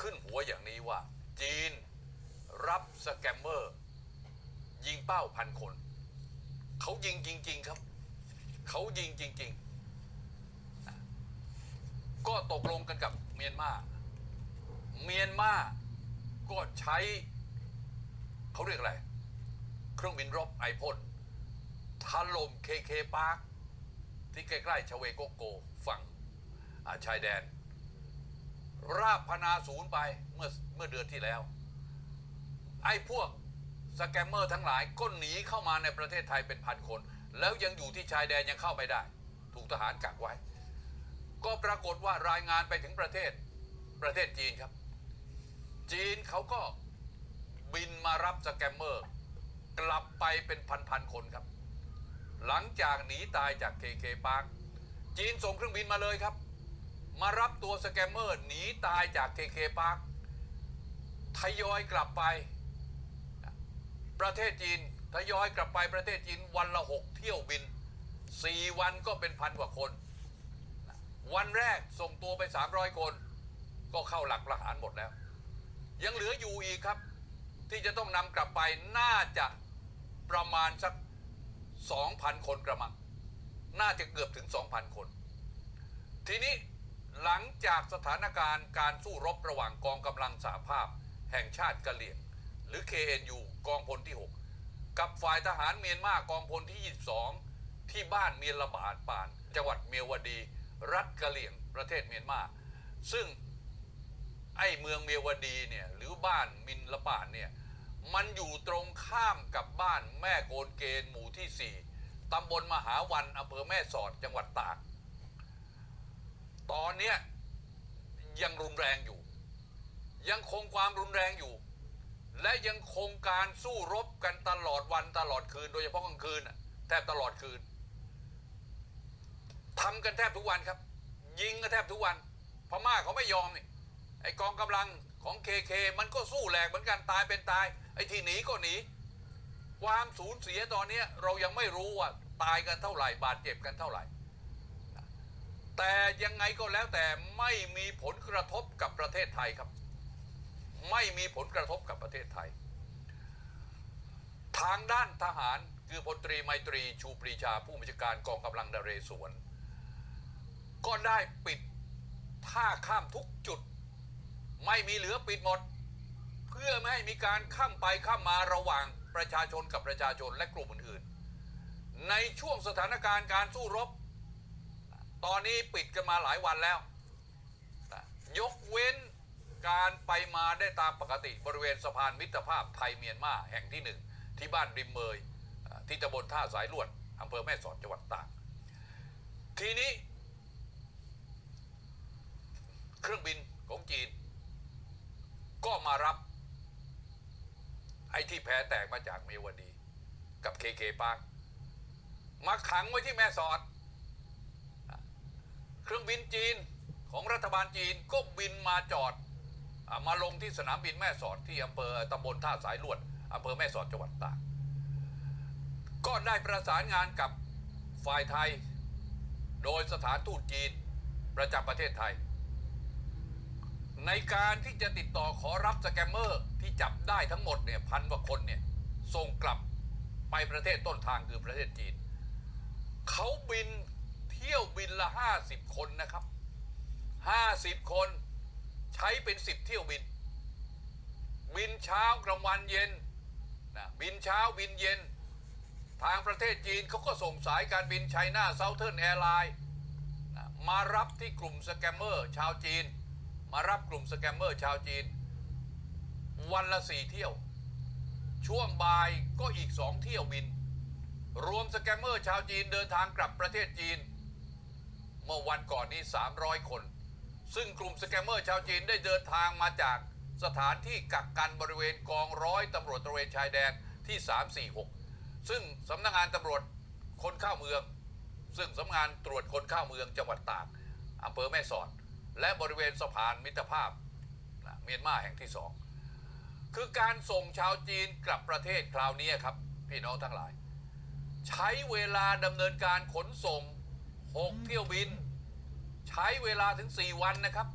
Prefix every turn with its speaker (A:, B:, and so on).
A: ขึ้นหัวอย่างนี้ว่า จีนรับสแกมเมอร์ ยิงเป้าพันคน เขายิงจริง ๆครับ เขายิงจริง ๆ ก็ตกลงกันกับเมียนมาเมียนมาก็ใช้ เขาเรียกอะไร เครื่องบินรบไอพ่นถล่มเคเคปาร์คที่ใกล้ ๆ ชเวโกโกฝั่งอ่าชายแดน ราบพนาศูนย์ไปเมื่อเมื่อเดือนที่แล้ว ไอ้พวกสแกมเมอร์ทั้งหลายก็หนีเข้ามาในประเทศไทยเป็นพันคน แล้วยังอยู่ที่ชายแดนยังเข้าไม่ได้ ถูกทหารกักไว้ ก็ปรากฏว่ารายงานไปถึงประเทศประเทศจีนครับ จีนเขาก็บินมารับสแกมเมอร์ กลับไปเป็นพันๆคนครับ หลังจากหนีตายจากเคเคปาร์คจีนส่งเครื่องบินมาเลยครับ มารับตัวสแกมเมอร์หนีตายจากเคเคปาร์คทยอยกลับไป ประเทศจีนทยอยกลับไปประเทศจีนวันละหกเที่ยวบินสี่วันก็เป็นพันกว่าคน วันแรกส่งตัวไป 300 คน ก็เข้าหลักประหารหมดแล้ว ยังเหลืออยู่อีกครับ ที่จะต้องนำกลับไปน่าจะประมาณสัก 2,000 คนกระมัง น่าจะเกือบถึง 2,000 คน ทีนี้ หลังจากสถานการณ์การสู้รบระหว่างกองกำลังสหภาพ แห่งชาติกะเหรี่ยง หรือ KNU กองพลที่ 6 กับฝ่ายทหารเมียนมากองพลที่ 22 ที่บ้านเมียนละบาดป่าน จังหวัดเมียวดี รัฐกะเหรี่ยงประเทศเมียนมา ซึ่งไอ้เมืองเมียวดีเนี่ยหรือบ้านมินละป่านเนี่ยมันอยู่ตรงข้ามกับบ้านแม่โกนเกณฑ์หมู่ที่ 4 ตำบลมหาวันอำเภอแม่สอดจังหวัดตาก ตอนเนี้ยยังรุนแรงอยู่ ยังคงความรุนแรงอยู่ และยังคงการสู้รบกันตลอดวันตลอดคืน โดยเฉพาะกลางคืนแทบตลอดคืนทำกันแทบทุกวันครับ ยิงกันแทบทุกวันพม่าเขาไม่ยอมนี่ไอกองกำลังของเคเคมันก็สู้แหลกเหมือนกันตายเป็นตาย ไอ้ที่หนีก็หนี ความสูญเสียตอนนี้เรายังไม่รู้ว่าตายกันเท่าไหร่ บาดเจ็บกันเท่าไหร่ แต่ยังไงก็แล้วแต่ไม่มีผลกระทบกับประเทศไทยครับ ไม่มีผลกระทบกับประเทศไทย ทางด้านทหารคือพลตรีไมตรีชูปรีชาผู้บัญชาการกองกำลังนเรศวรก็ได้ปิดท่าข้ามทุกจุด ไม่มีเหลือปิดหมด เพื่อไม่ให้มีการข้ามไปข้ามมาระหว่างประชาชนกับประชาชนและกลุ่มอื่นๆ ในช่วงสถานการณ์การสู้รบ ตอนนี้ปิดกันมาหลายวันแล้ว ยกเว้นการไปมาได้ตามปกติบริเวณสะพานมิตรภาพไทยเมียนมาแห่งที่หนึ่งที่บ้านริมเมยที่ตำบลท่าสายลวดอำเภอแม่สอดจังหวัดตากทีนี้ เครื่องบินของจีน ก็มารับไอ้ที่แพ้แตกมาจากเมวดี กับเคเคปาร์มาขังไว้ที่แม่สอด เครื่องบินจีนของรัฐบาลจีนก็บินมาจอดอามาลงที่สนามบินแม่สอดที่อำเภอตำบลท่าสายลวดอำเภอแม่สอดจังหวัดตากก็ได้ประสานงานกับฝ่ายไทย โดยสถานทูตจีนประจำประเทศไทย ในการที่จะติดต่อขอรับสแกมเมอร์ที่จับได้ทั้งหมดเนี่ยพันกว่าคนเนี่ยส่งกลับไปประเทศต้นทางคือประเทศจีน เขาบิน เที่ยวบินละห้าสิบคนนะครับห้าสิบคนใช้เป็นสิบเที่ยวบิน บินเช้ากลางวันเย็นนะบินเช้าบินเย็น ทางประเทศจีนเขาก็ส่งสายการบินไชน่าเซาเทิร์นแอร์ไลน์มารับที่กลุ่มสแกมเมอร์ชาวจีน มารับกลุ่มสแกมเมอร์ชาวจีน วันละสี่เที่ยว ช่วงบ่ายก็อีกสองเที่ยวบิน รวมสแกมเมอร์ชาวจีนเดินทางกลับประเทศจีน เมื่อวันก่อนนี้ 300 คน ซึ่งกลุ่มสแกมเมอร์ชาวจีนได้เดินทางมาจากสถานที่กักกันบริเวณกองร้อยตำรวจตระเวนชายแดนที่ 346 ซึ่งสำนักงานตำรวจคนเข้าเมือง ซึ่งสำนักงานตรวจคนเข้าเมืองจังหวัดตากอำเภอแม่สอด และบริเวณสะพานมิตรภาพเมียนมาแห่งที่สองคือการส่งชาวจีนกลับประเทศคราวนี้ครับ พี่น้องทั้งหลาย ใช้เวลาดำเนินการขนส่ง 6 เที่ยวบิน ใช้เวลาถึง 4 วันนะครับ